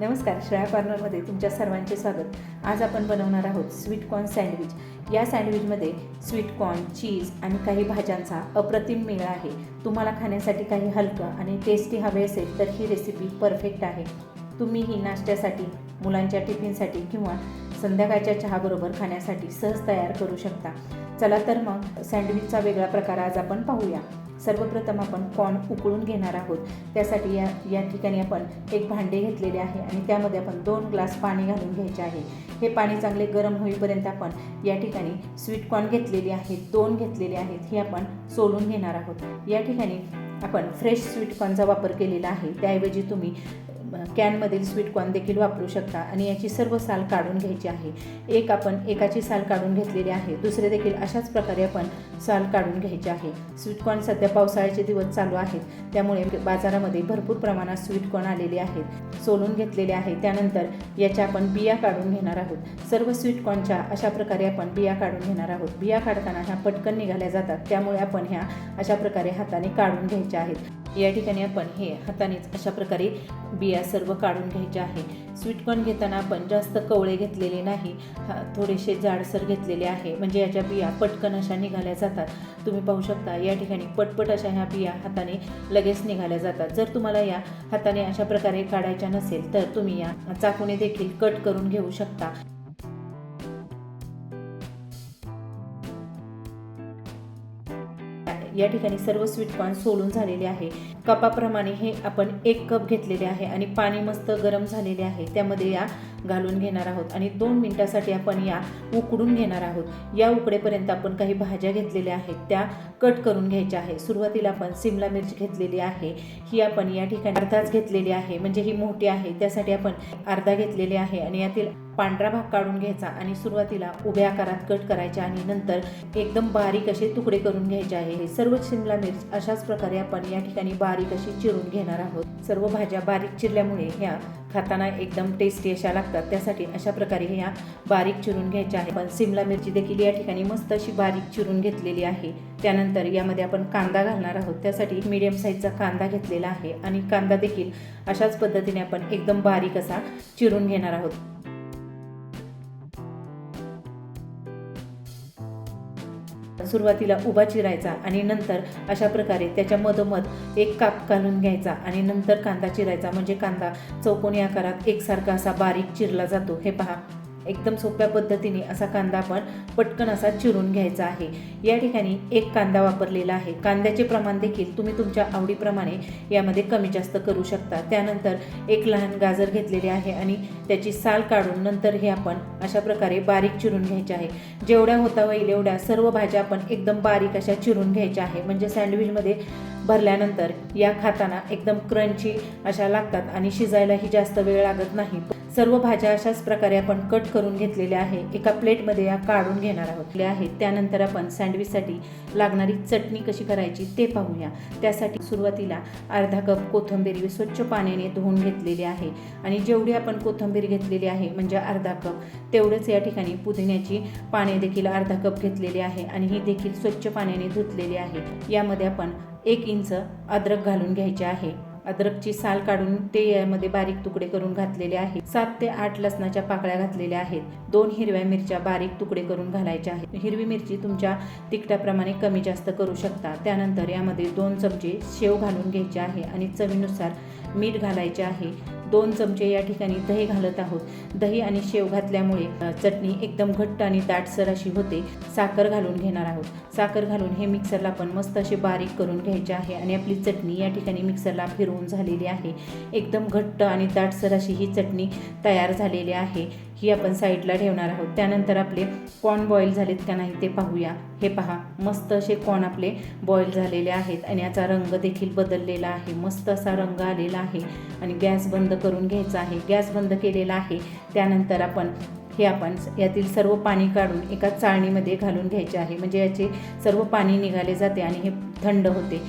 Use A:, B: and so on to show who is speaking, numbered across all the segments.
A: नमस्कार श्रेया कॉर्नरमध्ये तुमच्या सर्वांचे स्वागत. आज आपण बनवणार आहोत स्वीट कॉर्न सँडविच. या सँडविचमध्ये स्वीट कॉर्न चीज आणि काही भाज्यांचा अप्रतिम मेळ आहे. तुम्हाला खाण्यासाठी काही हलकं आणि टेस्टी हवे असेल तर ही रेसिपी परफेक्ट आहे. तुम्ही ही नाश्त्यासाठी मुलांच्या टिफिनसाठी किंवा संध्याकाळच्या चहाबरोबर खाण्यासाठी सहज तयार करू शकता. चला तर मग सँडविचचा वेगळा प्रकार आज आपण पाहूया. सर्वप्रथम आपण कॉर्न उकळून घेणार आहोत. त्यासाठी या या ठिकाणी आपण एक भांडे घेतलेले आहे आणि त्यामध्ये आपण दोन ग्लास पाणी घालून घ्यायचे आहे. हे पाणी चांगले गरम होईपर्यंत आपण या ठिकाणी स्वीट कॉर्न घेतलेले आहेत दोन घेतलेले आहेत हे आपण सोलून घेणार आहोत. या ठिकाणी आपण फ्रेश स्वीट कॉर्नचा वापर केलेला आहे. त्याऐवजी तुम्ही कॅनमधील स्वीट कॉर्न देखील वापरू शकता आणि याची सर्व साल काढून घ्यायची आहे. एक आपण एकाची साल काढून घेतलेली आहे. दुसरे देखील अशाच प्रकारे आपण साल काढून घ्यायची आहे. स्वीट कॉर्न सध्या पावसाळ्याचे दिवस चालू आहेत. त्यामुळे बाजारामध्ये भरपूर प्रमाणात स्वीट कॉर्न आलेले आहेत. सोलून घेतलेले आहे. त्यानंतर याच्या आपण बिया काढून घेणार आहोत. सर्व स्वीट कॉर्नच्या अशा प्रकारे आपण बिया काढून घेणार आहोत. बिया काढताना ह्या पटकन निघाल्या जातात. त्यामुळे आपण ह्या अशा प्रकारे हाताने काढून घ्यायच्या आहेत. या ठिकाणी आपण हे हातानेच अशा प्रकारे बिया सर्व काढून घ्यायच्या आहे. स्वीटकॉर्न घेताना आपण जास्त कवळे घेतलेले नाही. हा थोडेसे जाडसर घेतलेले आहे. म्हणजे याच्या बिया पटकन अशा निघाल्या जातात. तुम्ही पाहू शकता या ठिकाणी पटपट अशा ह्या बिया हाताने लगेच निघाल्या जातात. जर तुम्हाला या हाताने अशा प्रकारे काढायच्या नसेल तर तुम्ही या चाकूने देखील कट करून घेऊ शकता. या ठिकाणी सर्व स्वीट कॉर्न सोलून झालेले आहे. कपाप्रमाणे हे आपण एक कप घेतलेले आहे आणि पाणी मस्त गरम झालेले आहे. त्यामध्ये या घालून घेणार आहोत आणि दोन मिनटासाठी आपण या उकडून घेणार आहोत. या उकडेपर्यंत आपण काही भाज्या घेतलेल्या आहेत त्या कट करून घ्यायच्या आहे सुरुवातीला आपण सिमला मिरची घेतलेली आहे. ही आपण या ठिकाणी अर्धाच घेतलेली आहे. म्हणजे ही मोठी आहे. त्यासाठी आपण अर्धा घेतलेली आहे आणि यातील पांढरा भाग काढून घ्यायचा आणि सुरुवातीला उभ्या आकारात कट करायच्या आणि नंतर एकदम बारीक असे तुकडे करून घ्यायचे आहे. हे सर्व शिमला मिर्च अशाच प्रकारे आपण या ठिकाणी बारीक अशी चिरून घेणार आहोत. सर्व भाज्या बारीक चिरल्यामुळे ह्या खाताना एकदम टेस्टी अशा लागतात. त्यासाठी अशा प्रकारे ह्या बारीक चिरून घ्यायच्या आहे. पण सिमला मिरची देखील या ठिकाणी मस्त अशी बारीक चिरून घेतलेली आहे. त्यानंतर यामध्ये आपण कांदा घालणार आहोत. त्यासाठी मीडियम साईजचा कांदा घेतलेला आहे आणि कांदा देखील अशाच पद्धतीने आपण एकदम बारीक असा चिरून घेणार आहोत. सुरुवातीला उभा चिरायचा आणि नंतर अशा प्रकारे त्याच्या मधोमध एक काप घालून घ्यायचा आणि नंतर कांदा चिरायचा. म्हणजे कांदा चौकोनी आकारात एकसारखा असा बारीक चिरला जातो. हे पहा. एकदम सोप्या पद्धतीने असा कांदा आपण पटकन असा चिरून घ्यायचा आहे. या ठिकाणी एक कांदा वापरलेला आहे. कांद्याचे प्रमाण देखील तुम्ही तुमच्या आवडीप्रमाणे यामध्ये कमी जास्त करू शकता. त्यानंतर एक लहान गाजर घेतलेले आहे आणि त्याची साल काढून नंतर हे आपण अशा प्रकारे बारीक चिरून घ्यायचे आहे. जेवढ्या होता होईल एवढ्या सर्व भाज्या आपण एकदम बारीक अशा चिरून घ्यायच्या आहे. म्हणजे सँडविचमध्ये भरल्यानंतर या खाताना एकदम क्रंची अशा लागतात आणि शिजायलाही जास्त वेळ लागत नाही. सर्व भाज्या अशाच प्रकारे आपण कट करून घेतलेल्या आहे. एका प्लेटमध्ये या काढून घेणार आहोत. आहेत. त्यानंतर आपण सँडविचसाठी लागणारी चटणी कशी करायची ते पाहूया. त्यासाठी सुरुवातीला अर्धा कप कोथंबीर स्वच्छ पाण्याने धुवून घेतलेली आहे. आणि जेवढी आपण कोथिंबीर घेतलेली आहे म्हणजे अर्धा कप तेवढंच या ठिकाणी पुदिन्याची पाने देखील अर्धा कप घेतलेली आहे. आणि ही देखील स्वच्छ पाण्याने धुतलेली आहे. यामध्ये आपण एक इंच अद्रक घालून घ्यायचे आहे. अद्रकची साल काढून ते यामध्ये बारीक तुकडे करून घातलेले आहेत. सात ते आठ लसणाच्या पाकळ्या घातलेल्या आहेत. दोन हिरव्या मिरच्या बारीक तुकडे करून घालायच्या आहेत. हिरवी मिरची तुमच्या तिखटाप्रमाणे कमी जास्त करू शकता. त्यानंतर यामध्ये दोन चमचे शेव घालून घ्यायचे आहे आणि चवीनुसार मीठ घालायचे आहे. दोन चमचे या ठिकाणी दही घालत आहोत. दही आणि शेव घातल्यामुळे चटणी एकदम घट्ट आणि दाटसर अशी होते. साखर घालून घेणार आहोत. साखर घालून हे मिक्सरला पण मस्त असे बारीक करून घ्यायचे आहे आणि आपली चटणी या ठिकाणी मिक्सरला फिरवून झालेली आहे. एकदम घट्ट आणि दाटसर अशी ही चटणी तयार झालेली आहे. ही आपण साईडला ठेवणार आहोत. त्यानंतर आपले कॉर्न बॉईल झालेत का नाही ते पाहूया. हे पहा मस्त असे कॉर्न आपले बॉईल झालेले आहेत आणि याचा रंग देखील बदललेला आहे. मस्त असा रंग आलेला आहे आणि गॅस बंद करून घ्यायचा आहे. गॅस बंद केलेला आहे. त्यानंतर आपण हे आपण यातील सर्व पाणी काढून एका चाळणीमध्ये घालून घ्यायचे आहे. म्हणजे याचे सर्व पाणी निघाले जाते आणि हे थंड होते.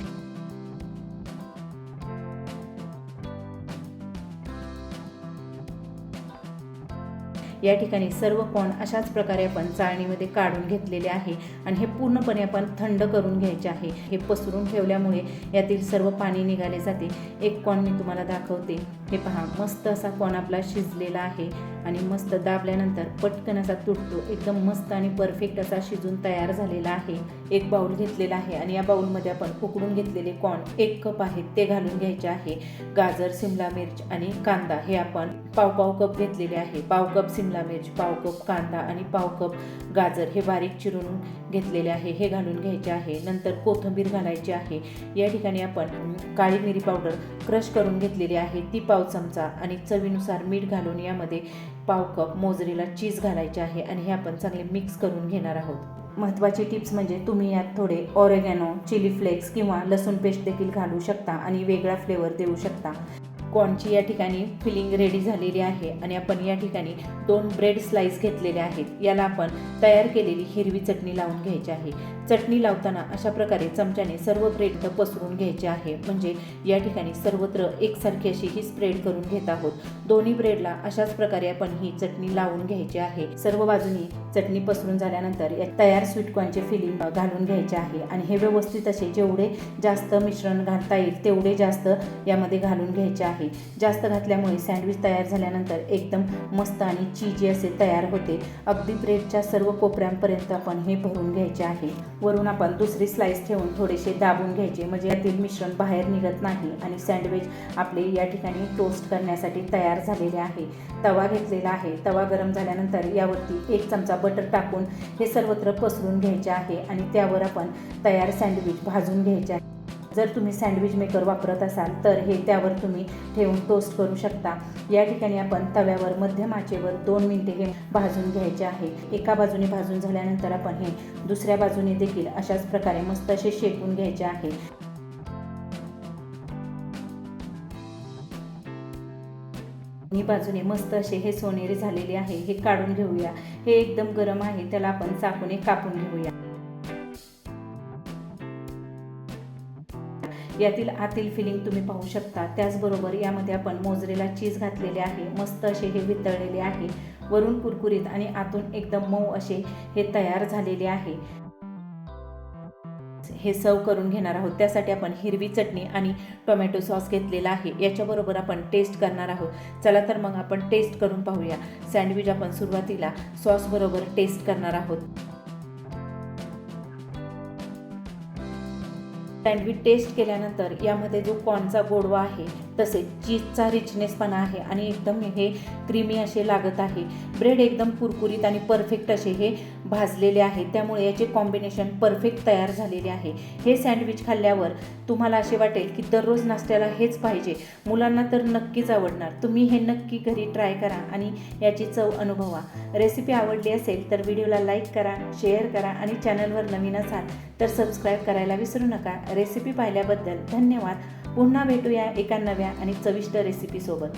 A: या ठिकाणी सर्व कॉन अशाच प्रकारे आपण चाळणीमध्ये काढून घेतलेले आहे आणि हे पूर्णपणे आपण थंड करून घ्यायचे आहे. हे पसरून ठेवल्यामुळे यातील सर्व पाणी निघाले जाते. एक कॉन मी तुम्हाला दाखवते. हे पहा मस्त असा कॉन आपला शिजलेला आहे आणि मस्त दाबल्यानंतर पटकन असा तुटतो. एकदम मस्त आणि परफेक्ट असा शिजून तयार झालेला आहे. एक बाऊल घेतलेला आहे आणि या बाऊलमध्ये आपण उकडून घेतलेले कॉर्न एक कप आहेत ते घालून घ्यायचे आहे. गाजर सिमला मिर्च आणि कांदा हे आपण पाव पाव कप घेतलेले आहे. पाव कप सिमला मिर्च पाव कप कांदा आणि पाव कप गाजर हे बारीक चिरून घेतलेले आहे. हे घालून घ्यायचे आहे. नंतर कोथिंबीर घालायची आहे. या ठिकाणी आपण काळी मिरी पावडर क्रश करून घेतलेली आहे. ती पाव चमचा आणि चवीनुसार मीठ घालून यामध्ये पाव कप मोजरीला चीज घालायचे आहे आणि हे आपण चांगले मिक्स करून घेणार आहोत. महत्त्वाची टिप्स म्हणजे तुम्ही यात थोडे ऑरेगॅनो चिली फ्लेक्स किंवा लसूण पेस्ट देखील घालू शकता आणि वेगळा फ्लेवर देऊ शकता. कॉर्नची या ठिकाणी फिलिंग रेडी झालेली आहे आणि आपण या ठिकाणी दोन ब्रेड स्लाइस घेतलेले आहेत. याला आपण तयार केलेली हिरवी चटणी लावून घ्यायची आहे. चटणी लावताना अशा प्रकारे चमच्याने सर्व ब्रेड पसरून घ्यायचे आहे. म्हणजे या ठिकाणी सर्वत्र एकसारखी अशी ही स्प्रेड करून घेत आहोत. दोन्ही ब्रेडला अशाच प्रकारे आपण ही चटणी लावून घ्यायची आहे. सर्व बाजूनी चटणी पसरून झाल्यानंतर या तयार स्वीटकॉर्नचे फिलिंग घालून घ्यायचे आहे. आणि हे व्यवस्थित असे जेवढे जास्त मिश्रण घालता येईल तेवढे जास्त यामध्ये घालून घ्यायचे आहे. जास्त घातल्यामुळे सँडविच तयार झाल्यानंतर एकदम मस्त आणि चीजी असे तयार होते. अगदी ब्रेडच्या सर्व कोपऱ्यांपर्यंत आपण हे भरून घ्यायचे आहे. वरून आपण दुसरी स्लाईस ठेवून थोडेसे दाबून घ्यायचे. म्हणजे यातील मिश्रण बाहेर निघत नाही आणि सँडविच आपले या ठिकाणी टोस्ट करण्यासाठी तयार झालेले आहे. तवा घेतलेला आहे. तवा गरम झाल्यानंतर यावरती एक चमचा बटर टाकून हे सर्वत्र पसरून घ्यायचे आहे आणि त्यावर आपण तयार सँडविच भाजून घ्यायचे आहे. जर तुम्ही सँडविच मेकर वापरत असाल तर हे त्यावर तुम्ही ठेवून टोस्ट करू शकता. या ठिकाणी आपण तव्यावर मध्यम आचेवर दोन मिनटे हे भाजून घ्यायचे आहे. एका बाजूने भाजून झाल्यानंतर आपण हे दुसऱ्या बाजूने देखील अशाच प्रकारे मस्त असे शेकून घ्यायचे आहे. दोन्ही बाजूने मस्त असे हे सोनेरी झालेले आहे. हे काढून घेऊया. हे एकदम गरम आहे. त्याला आपण चाकूने कापून घेऊया. यातील आतील फिलिंग तुम्ही पाहू शकता. त्याचबरोबर यामध्ये आपण मोजरेला चीज घातलेले आहे. मस्त असे हे वितळलेले आहे. वरून कुरकुरीत आणि आतून एकदम मऊ असे हे तयार झालेले आहे. हे सर्व करून घेणार आहोत. त्यासाठी आपण हिरवी चटणी आणि टोमॅटो सॉस घेतलेला आहे. याच्याबरोबर आपण टेस्ट करणार आहोत. चला तर मग आपण टेस्ट करून पाहूया. सँडविच आपण सुरुवातीला सॉसबरोबर टेस्ट करणार आहोत. सँडविच टेस्ट केल्यानंतर यामध्ये जो कॉर्नचा गोडवा आहे तसेच चीजचा रिचनेसपणा आहे आणि एकदम हे क्रीमी असे लागत आहे. ब्रेड एकदम कुरकुरीत आणि परफेक्ट असे हे भाजलेले आहे. त्यामुळे याचे कॉम्बिनेशन परफेक्ट तयार झालेले आहे. हे सँडविच खाल्ल्यावर तुम्हाला असे वाटेल की दररोज नाश्त्याला हेच पाहिजे. मुलांना तर नक्कीच आवडणार. तुम्ही हे नक्की घरी ट्राय करा आणि याची चव अनुभवा. रेसिपी आवडली असेल तर व्हिडिओला लाईक करा शेअर करा आणि चॅनलवर नवीन असाल तर सबस्क्राईब करायला विसरू नका. रेसिपी पाहिल्याबद्दल धन्यवाद. पुन्हा भेटूया एका नव्या आणि चविष्ट रेसिपीसोबत